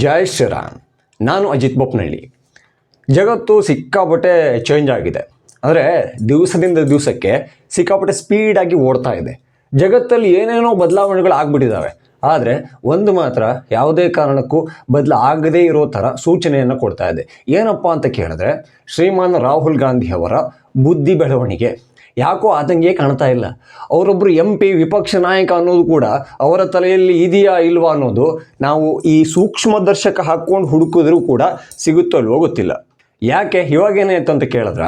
ಜೈ ಶ್ರೀರಾಮ್. ನಾನು ಅಜಿತ್ ಬೊಪ್ನಳ್ಳಿ ಜಗತ್ತು ಸಿಕ್ಕಾಪಟ್ಟೆ ಚೇಂಜ್ ಆಗಿದೆ. ಅಂದರೆ ದಿವಸದಿಂದ ದಿವಸಕ್ಕೆ ಸಿಕ್ಕಾಪಟ್ಟೆ ಸ್ಪೀಡಾಗಿ ಓಡ್ತಾ ಇದೆ. ಜಗತ್ತಲ್ಲಿ ಏನೇನೋ ಬದಲಾವಣೆಗಳು ಆಗ್ಬಿಟ್ಟಿದ್ದಾವೆ ಆದರೆ ಒಂದು ಮಾತ್ರ ಯಾವುದೇ ಕಾರಣಕ್ಕೂ ಬದಲಾಗದೇ ಇರೋ ಥರ ಸೂಚನೆಯನ್ನು ಕೊಡ್ತಾ ಇದೆ. ಏನಪ್ಪ ಅಂತ ಕೇಳಿದ್ರೆ ಶ್ರೀಮಾನ್ ರಾಹುಲ್ ಗಾಂಧಿಯವರ ಬುದ್ಧಿ ಬೆಳವಣಿಗೆ. ಯಾಕೋ ಆತಂಗೆ ಕಾಣ್ತಾ ಇಲ್ಲ. ಅವರೊಬ್ಬರು ಎಂ ಪಿ ವಿಪಕ್ಷ ನಾಯಕ ಅನ್ನೋದು ಕೂಡ ಅವರ ತಲೆಯಲ್ಲಿ ಇದೆಯಾ ಇಲ್ವಾ ಅನ್ನೋದು ನಾವು ಈ ಸೂಕ್ಷ್ಮದರ್ಶಕ ಹಾಕ್ಕೊಂಡು ಹುಡುಕಿದ್ರೂ ಕೂಡ ಸಿಗುತ್ತೋ ಇಲ್ವೋ ಗೊತ್ತಿಲ್ಲ. ಯಾಕೆ ಇವಾಗೇನಾಯ್ತು ಅಂತ ಕೇಳಿದ್ರ?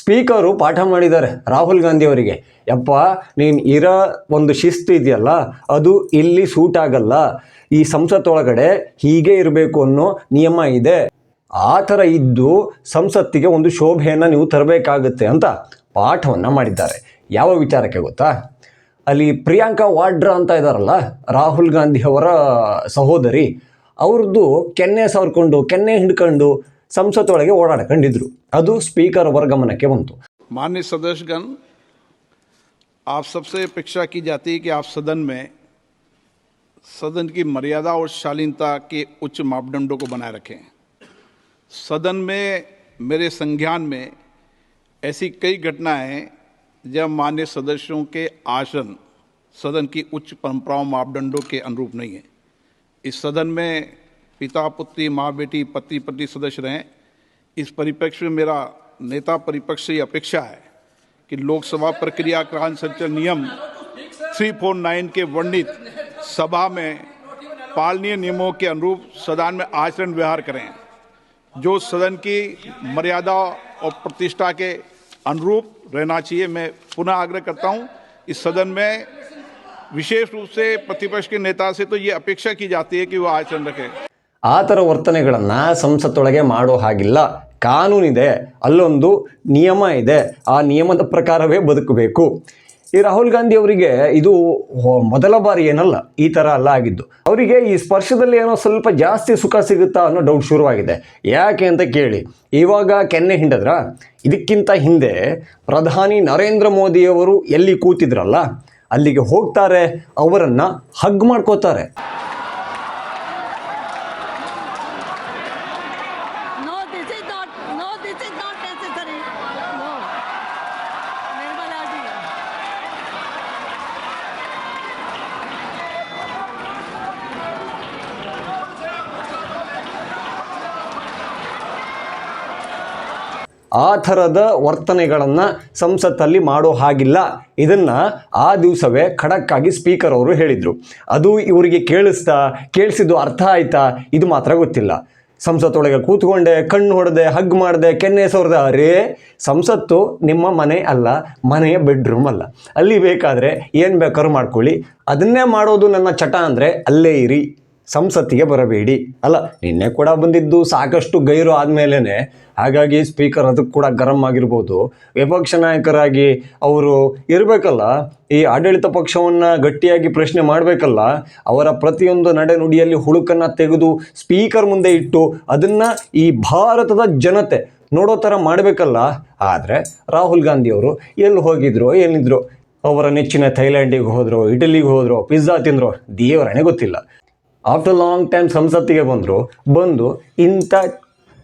ಸ್ಪೀಕರು ಪಾಠ ಮಾಡಿದ್ದಾರೆ ರಾಹುಲ್ ಗಾಂಧಿ ಅವರಿಗೆ. ಯಪ್ಪ, ನೀನು ಇರೋ ಒಂದು ಶಿಸ್ತು ಇದೆಯಲ್ಲ, ಅದು ಇಲ್ಲಿ ಸೂಟ್ ಆಗಲ್ಲ. ಈ ಸಂಸತ್ತೊಳಗಡೆ ಹೀಗೆ ಇರಬೇಕು ಅನ್ನೋ ನಿಯಮ ಇದೆ. ಆ ಥರ ಇದ್ದು ಸಂಸತ್ತಿಗೆ ಒಂದು ಶೋಭೆಯನ್ನು ನೀವು ತರಬೇಕಾಗುತ್ತೆ ಅಂತ ಪಾಠವನ್ನು ಮಾಡಿದ್ದಾರೆ ಯಾವ ವಿಚಾರಕ್ಕೆ ಗೊತ್ತಾ ಅಲ್ಲಿ ಪ್ರಿಯಾಂಕಾ ವಾಡ್ರಾ ಅಂತ ಇದ್ದಾರಲ್ಲ ರಾಹುಲ್ ಗಾಂಧಿ ಅವರ ಸಹೋದರಿ ಅವ್ರದ್ದು ಕೆನ್ನೆ ಸವರ್ಕೊಂಡು ಕೆನ್ನೆ ಹಿಡ್ಕೊಂಡು ಸಂಸತ್ತೊಳಗೆ ಓಡಾಡ್ಕೊಂಡಿದ್ರು ಅದು ಸ್ಪೀಕರ್ ಅವರ ಗಮನಕ್ಕೆ ಬಂತು मान्य सदस्यगण आप सबसे अपेक्षा की जाती है कि आप सदन में सदन की मर्यादा और शालीनता के उच्च मापदंडों को बनाए रखें सदन में मेरे संज्ञान में ऐसी कई घटनाएँ जब मान्य सदस्यों के आसन सदन की उच्च परंपराओं मापदंडों के अनुरूप नहीं है। इस सदन में पिता, पुत्री, माँ, बेटी, पति पति सदस्य रहें। इस परिप्रेक्ष्य में मेरा नेता परिपक्ष से ये अपेक्षा है कि लोकसभा प्रक्रिया क्रांत संचलन नियम 349 के वर्णित सभा में पालनीय नियमों के अनुरूप सदन में आचरण व्यवहार करें। जो सदन की मर्यादा और प्रतिष्ठा के अनुरूप रहना चाहिए मैं पुनः आग्रह करता हूं इस सदन में विशेष रूप से प्रतिपक्ष के नेता से तो ये अपेक्षा की जाती है कि वो आचरण रखें ಆ ಥರ ವರ್ತನೆಗಳನ್ನು ಸಂಸತ್ತೊಳಗೆ ಮಾಡೋ ಹಾಗಿಲ್ಲ ಕಾನೂನಿದೆ ಅಲ್ಲೊಂದು ನಿಯಮ ಇದೆ ಆ ನಿಯಮದ ಪ್ರಕಾರವೇ ಬದುಕಬೇಕು ಈ ರಾಹುಲ್ ಗಾಂಧಿ ಅವರಿಗೆ ಇದು ಮೊದಲ ಬಾರಿ ಏನಲ್ಲ, ಈ ಥರ ಅಲ್ಲ ಆಗಿದ್ದು. ಅವರಿಗೆ ಈ ಸ್ಪರ್ಶದಲ್ಲಿ ಏನೋ ಸ್ವಲ್ಪ ಜಾಸ್ತಿ ಸುಖ ಸಿಗುತ್ತಾ ಅನ್ನೋ ಡೌಟ್ ಶುರುವಾಗಿದೆ. ಯಾಕೆ ಅಂತ ಕೇಳಿ, ಇವಾಗ ಕೆನ್ನೆ ಹಿಂಡದ್ರ? ಇದಕ್ಕಿಂತ ಹಿಂದೆ ಪ್ರಧಾನಿ ನರೇಂದ್ರ ಮೋದಿಯವರು ಎಲ್ಲಿ ಕೂತಿದ್ರಲ್ಲ, ಅಲ್ಲಿಗೆ ಹೋಗ್ತಾರೆ, ಅವರನ್ನು ಹಗ್ ಮಾಡ್ಕೋತಾರೆ. ಆ ಥರದ ವರ್ತನೆಗಳನ್ನು ಸಂಸತ್ತಲ್ಲಿ ಮಾಡೋ ಹಾಗಿಲ್ಲ. ಇದನ್ನು ಆ ದಿವಸವೇ ಖಡಕ್ಕಾಗಿ ಸ್ಪೀಕರ್ ಅವರು ಹೇಳಿದರು. ಅದು ಇವರಿಗೆ ಕೇಳಿಸ್ತಾ, ಕೇಳಿಸಿದ್ದು ಅರ್ಥ ಆಯ್ತಾ? ಇದು ಮಾತ್ರ ಗೊತ್ತಿಲ್ಲ. ಸಂಸತ್ತೊಳಗೆ ಕೂತ್ಕೊಂಡೆ, ಕಣ್ಣು ಹೊಡೆದೆ, ಹಗ್ ಮಾಡಿದೆ, ಕೆನ್ನೆ ಸೋರ್ದೆ, ಅರೇ, ಸಂಸತ್ತು ನಿಮ್ಮ ಮನೆ ಅಲ್ಲ, ಮನೆಯ ಬೆಡ್ರೂಮ್ ಅಲ್ಲ. ಅಲ್ಲಿ ಬೇಕಾದರೆ ಏನು ಬೇಕಾದ್ರೂ ಮಾಡ್ಕೊಳ್ಳಿ. ಅದನ್ನೇ ಮಾಡೋದು ನನ್ನ ಚಟ ಅಂದರೆ ಅಲ್ಲೇ ಇರಿ. ಸಂಸತ್ತಿಗೆ ಬರಬೇಡಿ. ಅಲ್ಲ, ನಿನ್ನೆ ಕೂಡ ಬಂದಿದ್ದು ಸಾಕಷ್ಟು ಗೈರು ಆದಮೇಲೆ ಹಾಗಾಗಿ ಸ್ಪೀಕರ್ ಅದಕ್ಕೆ ಕೂಡ ಗರಂ ಆಗಿರ್ಬೋದು. ವಿಪಕ್ಷ ನಾಯಕರಾಗಿ ಅವರು ಇರಬೇಕಲ್ಲ, ಈ ಆಡಳಿತ ಪಕ್ಷವನ್ನು ಗಟ್ಟಿಯಾಗಿ ಪ್ರಶ್ನೆ ಮಾಡಬೇಕಲ್ಲ, ಅವರ ಪ್ರತಿಯೊಂದು ನಡೆನುಡಿಯಲ್ಲಿ ಹುಳುಕನ್ನು ತೆಗೆದು ಸ್ಪೀಕರ್ ಮುಂದೆ ಇಟ್ಟು ಅದನ್ನು ಈ ಭಾರತದ ಜನತೆ ನೋಡೋ ಥರ ಮಾಡಬೇಕಲ್ಲ. ಆದರೆ ರಾಹುಲ್ ಗಾಂಧಿಯವರು ಎಲ್ಲಿ ಹೋಗಿದ್ರು ಏನಿದ್ರು ಅವರ ನೆಚ್ಚಿನ ಥೈಲ್ಯಾಂಡಿಗೆ ಹೋದರು, ಇಟಲಿಗೆ ಹೋದರು, ಪಿಜ್ಜಾ ತಿಂದರು ದೇವರಣೆ ಗೊತ್ತಿಲ್ಲ. ಆಫ್ಟರ್ ಲಾಂಗ್ ಟೈಮ್ ಸಂಸತ್ತಿಗೆ ಬಂದರು, ಬಂದು ಇಂಥ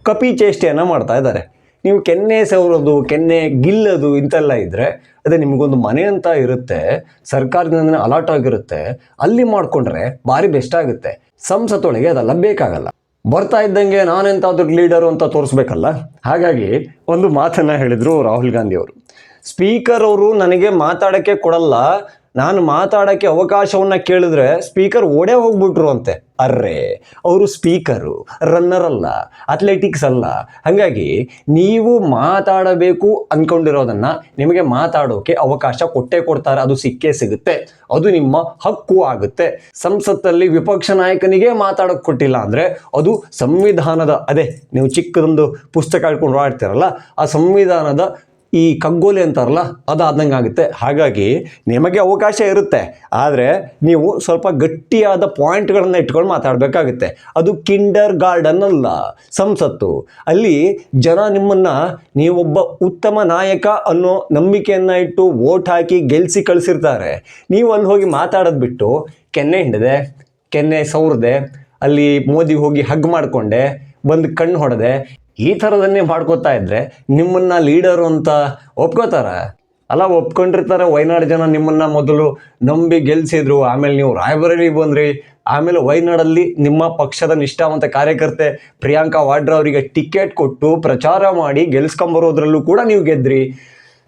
ಕಪಿ ಚೇಷ್ಟೆಯನ್ನು ಮಾಡ್ತಾ ಇದ್ದಾರೆ. ನೀವು ಕೆನ್ನೆ ಸವರೋದು, ಕೆನ್ನೆ ಗಿಲ್ಲದು ಇಂತೆಲ್ಲ ಇದ್ದರೆ ಅದೇ ನಿಮಗೊಂದು ಮನೆ ಅಂತ ಇರುತ್ತೆ ಸರ್ಕಾರದಿಂದ ಅಲಾಟ್ ಆಗಿರುತ್ತೆ, ಅಲ್ಲಿ ಮಾಡಿಕೊಂಡ್ರೆ ಭಾರಿ ಬೆಸ್ಟ್ ಆಗುತ್ತೆ. ಸಂಸತ್ತೊಳಗೆ ಅದೆಲ್ಲ ಬೇಕಾಗಲ್ಲ. ಬರ್ತಾ ಇದ್ದಂಗೆ ನಾನೆಂತಾದ್ರೂ ಲೀಡರು ಅಂತ ತೋರಿಸ್ಬೇಕಲ್ಲ? ಹಾಗಾಗಿ ಒಂದು ಮಾತನ್ನು ಹೇಳಿದರು ರಾಹುಲ್ ಗಾಂಧಿ ಅವರು. ಸ್ಪೀಕರ್ ಅವರು ನನಗೆ ಮಾತಾಡೋಕ್ಕೆ ಕೊಡಲ್ಲ ನಾನು ಮಾತಾಡೋಕ್ಕೆ ಅವಕಾಶವನ್ನು ಕೇಳಿದ್ರೆ ಸ್ಪೀಕರ್ ಓಡೇ ಹೋಗ್ಬಿಟ್ರು ಅಂತೆ. ಅರ್ರೆ, ಅವರು ಸ್ಪೀಕರು, ರನ್ನರ್ ಅಲ್ಲ, ಅಥ್ಲೆಟಿಕ್ಸ್ ಅಲ್ಲ. ಹಾಗಾಗಿ ನೀವು ಮಾತಾಡಬೇಕು ಅಂದ್ಕೊಂಡಿರೋದನ್ನು ನಿಮಗೆ ಮಾತಾಡೋಕೆ ಅವಕಾಶ ಕೊಟ್ಟೇ ಕೊಡ್ತಾರೆ. ಅದು ಸಿಕ್ಕೇ ಸಿಗುತ್ತೆ. ಅದು ನಿಮ್ಮ ಹಕ್ಕು ಆಗುತ್ತೆ. ಸಂಸತ್ತಲ್ಲಿ ವಿಪಕ್ಷ ನಾಯಕನಿಗೆ ಮಾತಾಡೋಕೆ ಕೊಟ್ಟಿಲ್ಲ ಅಂದರೆ ಅದು ಸಂವಿಧಾನದ, ಅದೇ ನೀವು ಚಿಕ್ಕದೊಂದು ಪುಸ್ತಕ ಹಿಡ್ಕೊಂಡು ಓಡಾಡ್ತೀರಲ್ಲ ಆ ಸಂವಿಧಾನದ ಈ ಕಂಗೋಲೆ ಅಂತಾರಲ್ಲ ಅದಾದಂಗೆ ಆಗುತ್ತೆ. ಹಾಗಾಗಿ ನಿಮಗೆ ಅವಕಾಶ ಇರುತ್ತೆ. ಆದರೆ ನೀವು ಸ್ವಲ್ಪ ಗಟ್ಟಿಯಾದ ಪಾಯಿಂಟ್ಗಳನ್ನು ಇಟ್ಕೊಂಡು ಮಾತಾಡಬೇಕಾಗುತ್ತೆ. ಅದು ಕಿಂಡರ್ ಗಾರ್ಡನ್ ಅಲ್ಲ, ಸಂಸತ್ತು. ಅಲ್ಲಿ ಜನ ನಿಮ್ಮನ್ನು, ನೀವೊಬ್ಬ ಉತ್ತಮ ನಾಯಕ ಅನ್ನೋ ನಂಬಿಕೆಯನ್ನು ಇಟ್ಟು ವೋಟ್ ಹಾಕಿ ಗೆಲ್ಲಿಸಿ ಕಳಿಸಿರ್ತಾರೆ. ನೀವು ಅಲ್ಲಿ ಹೋಗಿ ಮಾತಾಡೋದು ಬಿಟ್ಟು ಕೆನ್ನೆ ಹಿಂಡದೆ, ಕೆನ್ನೆ ಸೌರದೆ, ಅಲ್ಲಿ ಮೋದಿ ಹೋಗಿ ಹಗ್ ಮಾಡಿಕೊಂಡೆ, ಬಂದು ಕಣ್ಣು ಹೊಡೆದೆ ಈ ಥರದನ್ನೇ ಮಾಡ್ಕೋತಾ ಇದ್ರೆ ನಿಮ್ಮನ್ನ ಲೀಡರು ಅಂತ ಒಪ್ಕೋತಾರ? ಅಲ್ಲ, ಒಪ್ಕೊಂಡಿರ್ತಾರೆ. ವಯನಾಡು ಜನ ನಿಮ್ಮನ್ನ ಮೊದಲು ನಂಬಿ ಗೆಲ್ಸಿದ್ರು. ಆಮೇಲೆ ನೀವು ರಾಯಬರೇಲಿ ಬಂದ್ರಿ. ಆಮೇಲೆ ವೈನಾಡಲ್ಲಿ ನಿಮ್ಮ ಪಕ್ಷದ ನಿಷ್ಠಾವಂತ ಕಾರ್ಯಕರ್ತೆ ಪ್ರಿಯಾಂಕಾ ವಾಡ್ರಾ ಅವರಿಗೆ ಟಿಕೆಟ್ ಕೊಟ್ಟು ಪ್ರಚಾರ ಮಾಡಿ ಗೆಲ್ಸ್ಕೊಂಬರೋದ್ರಲ್ಲೂ ಕೂಡ ನೀವು ಗೆದ್ರಿ.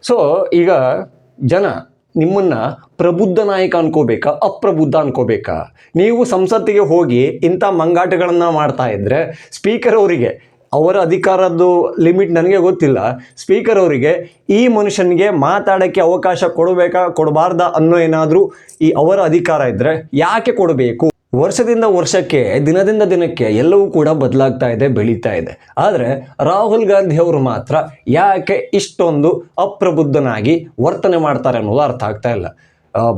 ಸೊ ಈಗ ಜನ ನಿಮ್ಮನ್ನ ಪ್ರಬುದ್ಧ ನಾಯಕ ಅನ್ಕೋಬೇಕಾ? ಅಪ್ರಬುದ್ಧ ಅನ್ಕೋಬೇಕಾ? ನೀವು ಸಂಸತ್ತಿಗೆ ಹೋಗಿ ಇಂಥ ಮಂಗಾಟಗಳನ್ನು ಮಾಡ್ತಾ ಇದ್ರೆ ಸ್ಪೀಕರ್ ಅವರಿಗೆ ಅವರ ಅಧಿಕಾರದ್ದು ಲಿಮಿಟ್ ನನಗೆ ಗೊತ್ತಿಲ್ಲ. ಸ್ಪೀಕರ್ ಅವರಿಗೆ, ಈ ಮನುಷ್ಯನಿಗೆ ಮಾತಾಡೋಕ್ಕೆ ಅವಕಾಶ ಕೊಡಬೇಕಾ, ಕೊಡಬಾರ್ದ ಅನ್ನೋ ಏನಾದರೂ ಈ ಅವರ ಅಧಿಕಾರ ಇದ್ದರೆ ಯಾಕೆ ಕೊಡಬೇಕು? ವರ್ಷದಿಂದ ವರ್ಷಕ್ಕೆ, ದಿನದಿಂದ ದಿನಕ್ಕೆ ಎಲ್ಲವೂ ಕೂಡ ಬದಲಾಗ್ತಾ ಇದೆ, ಬೆಳೀತಾ ಇದೆ. ಆದರೆ ರಾಹುಲ್ ಗಾಂಧಿ ಅವರು ಮಾತ್ರ ಯಾಕೆ ಇಷ್ಟೊಂದು ಅಪ್ರಬುದ್ಧನಾಗಿ ವರ್ತನೆ ಮಾಡ್ತಾರೆ ಅನ್ನೋದು ಅರ್ಥ ಆಗ್ತಾ ಇಲ್ಲ.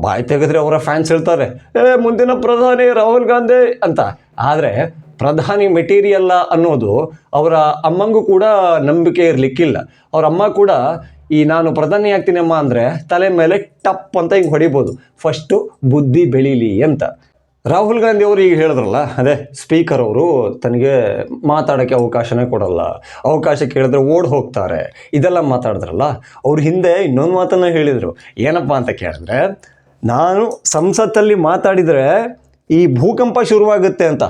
ಬಾಯಿ ತೆಗೆದ್ರೆ ಅವರ ಫ್ಯಾನ್ಸ್ ಹೇಳ್ತಾರೆ, ಏ, ಮುಂದಿನ ಪ್ರಧಾನಿ ರಾಹುಲ್ ಗಾಂಧಿ ಅಂತ. ಆದರೆ ಪ್ರಧಾನಿ ಮೆಟೀರಿಯಲ್ಲ ಅನ್ನೋದು ಅವರ ಅಮ್ಮಂಗೂ ಕೂಡ ನಂಬಿಕೆ ಇರಲಿಕ್ಕಿಲ್ಲ. ಅವ್ರ ಅಮ್ಮ ಕೂಡ ಈ ನಾನು ಪ್ರಧಾನಿ ಆಗ್ತೀನಿ ಅಮ್ಮ ಅಂದರೆ ತಲೆ ಮೇಲೆ ಟಪ್ ಅಂತ ಹಿಂಗೆ ಹೊಡಿಬೋದು. ಫಸ್ಟು ಬುದ್ಧಿ ಬೆಳೀಲಿ ಅಂತ. ರಾಹುಲ್ ಗಾಂಧಿ ಅವರು ಈಗ ಹೇಳಿದ್ರಲ್ಲ, ಅದೇ ಸ್ಪೀಕರ್ ಅವರು ತನಗೆ ಮಾತಾಡೋಕ್ಕೆ ಅವಕಾಶನೇ ಕೊಡಲ್ಲ. ಅವಕಾಶ ಕೇಳಿದ್ರೆ ಓಡ್ ಹೋಗ್ತಾರೆ. ಇದೆಲ್ಲ ಮಾತಾಡಿದ್ರಲ್ಲ, ಅವ್ರ ಹಿಂದೆ ಇನ್ನೊಂದು ಮಾತನ್ನು ಹೇಳಿದರು. ಏನಪ್ಪ ಅಂತ ಕೇಳಿದ್ರೆ, ನಾನು ಸಂಸತ್ತಲ್ಲಿ ಮಾತಾಡಿದರೆ ಈ ಭೂಕಂಪ ಶುರುವಾಗುತ್ತೆ ಅಂತ.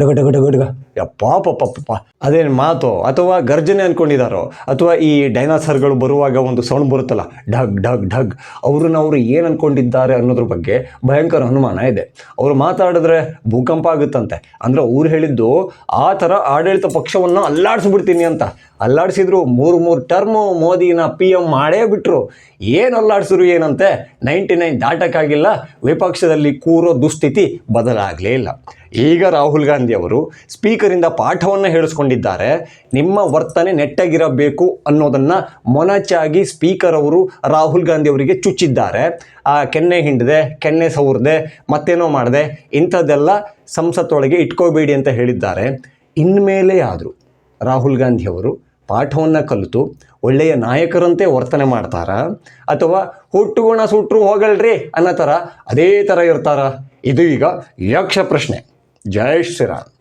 ಡಗ ಡಗ ಡಗ ಡಗ. ಯಪ್ಪ ಪಪ್ಪ ಅದೇನು ಮಾತು, ಅಥವಾ ಗರ್ಜನೆ ಅನ್ಕೊಂಡಿದಾರೋ, ಅಥವಾ ಈ ಡೈನಾಸರ್ಗಳು ಬರುವಾಗ ಒಂದು ಸೌಂಡ್ ಬರುತ್ತಲ್ಲ, ಢಗ್ ಢಗ್ ಢಗ್, ಅವ್ರನ್ನ ಅವರು ಏನು ಅಂದ್ಕೊಂಡಿದ್ದಾರೆ ಅನ್ನೋದ್ರ ಬಗ್ಗೆ ಭಯಂಕರ ಅನುಮಾನ ಇದೆ. ಅವರು ಮಾತಾಡಿದ್ರೆ ಭೂಕಂಪ ಆಗುತ್ತಂತೆ. ಅಂದರೆ ಅವ್ರು ಹೇಳಿದ್ದು, ಆ ಥರ ಆಡಳಿತ ಪಕ್ಷವನ್ನು ಅಲ್ಲಾಡಿಸ್ಬಿಡ್ತೀನಿ ಅಂತ. ಅಲ್ಲಾಡಿಸಿದ್ರು ಮೂರು ಮೂರು ಟರ್ಮು ಮೋದಿನ ಪಿ ಎಂ ಮಾಡೇ ಬಿಟ್ರು. ಏನು ಅಲ್ಲಾಡಿಸಿದ್ರು ಏನಂತೆ? Ninety nine ದಾಟಕ್ಕಾಗಿಲ್ಲ. ವಿಪಕ್ಷದಲ್ಲಿ ಕೂರೋ ದುಸ್ಥಿತಿ ಬದಲಾಗಲೇ ಇಲ್ಲ. ಈಗ ರಾಹುಲ್ ಗಾಂಧಿ ಅವರು ಸ್ಪೀಕರಿಂದ ಪಾಠವನ್ನು ಹೇಳಿಸ್ಕೊಂಡಿದ್ದಾರೆ. ನಿಮ್ಮ ವರ್ತನೆ ನೆಟ್ಟಗಿರಬೇಕು ಅನ್ನೋದನ್ನು ಮೊನಚಾಗಿ ಸ್ಪೀಕರ್ ಅವರು ರಾಹುಲ್ ಗಾಂಧಿ ಅವರಿಗೆ ಚುಚ್ಚಿದ್ದಾರೆ. ಆ ಕೆನ್ನೆ ಹಿಂಡದೆ, ಕೆನ್ನೆ ಸವರ್ದೆ ಮತ್ತೇನೋ ಮಾಡಿದೆ, ಇಂಥದ್ದೆಲ್ಲ ಸಂಸತ್ತೊಳಗೆ ಇಟ್ಕೋಬೇಡಿ ಅಂತ ಹೇಳಿದ್ದಾರೆ. ಇನ್ಮೇಲೆ ಆದರೂ ರಾಹುಲ್ ಗಾಂಧಿ ಅವರು ಪಾಠವನ್ನು ಕಲಿತು ಒಳ್ಳೆಯ ನಾಯಕರಂತೆ ವರ್ತನೆ ಮಾಡ್ತಾರ? ಅಥವಾ ಹುಟ್ಟುಗುಣ ಸುಟ್ಟರು ಹೋಗಲ್ರಿ ಅನ್ನೋ ಥರ ಅದೇ ಥರ ಇರ್ತಾರ? ಇದು ಈಗ ಯಕ್ಷ ಪ್ರಶ್ನೆ. ಜಯ ಶ್ರೀರಾಮ್.